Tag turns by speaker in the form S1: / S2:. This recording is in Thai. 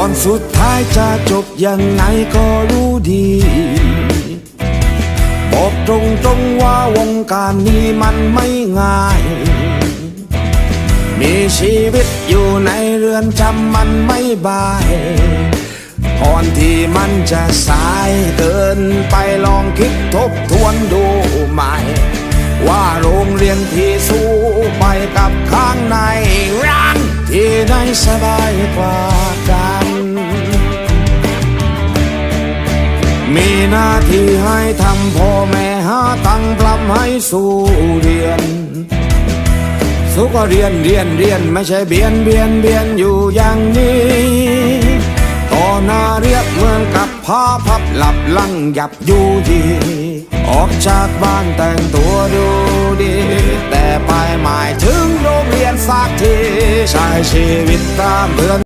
S1: อนสุดท้ายจะจบยังไงก็รู้ดี บอกตรงๆว่าวงการนี้มันไม่ง่าย มีชีวิตอยู่ในเรือนจำมันไม่บายก่อนที่มันจะสายเกินไปลองคิดทบทวนดูใหม่ ว่าโรงเรียนที่สู้ไปกับข้างในร้างที่ไหนสบายกว่ากัน มีหน้าที่ให้ทำพ่อแม่หาตังปลำให้สู้เรียน สู้ก็เรียนเรียนเรียนไม่ใช่เบียนเบียนเบียนอยู่อย่างนี้ต่อหน้าเรียบเหมือนกับผ้าพับหลับลังหยับอยู่ดีออกจากบ้านแต่งตัวดูดี แต่ไปหมายถึงโรงเรียนสักทีใช้ชีวิตตามเพื่อน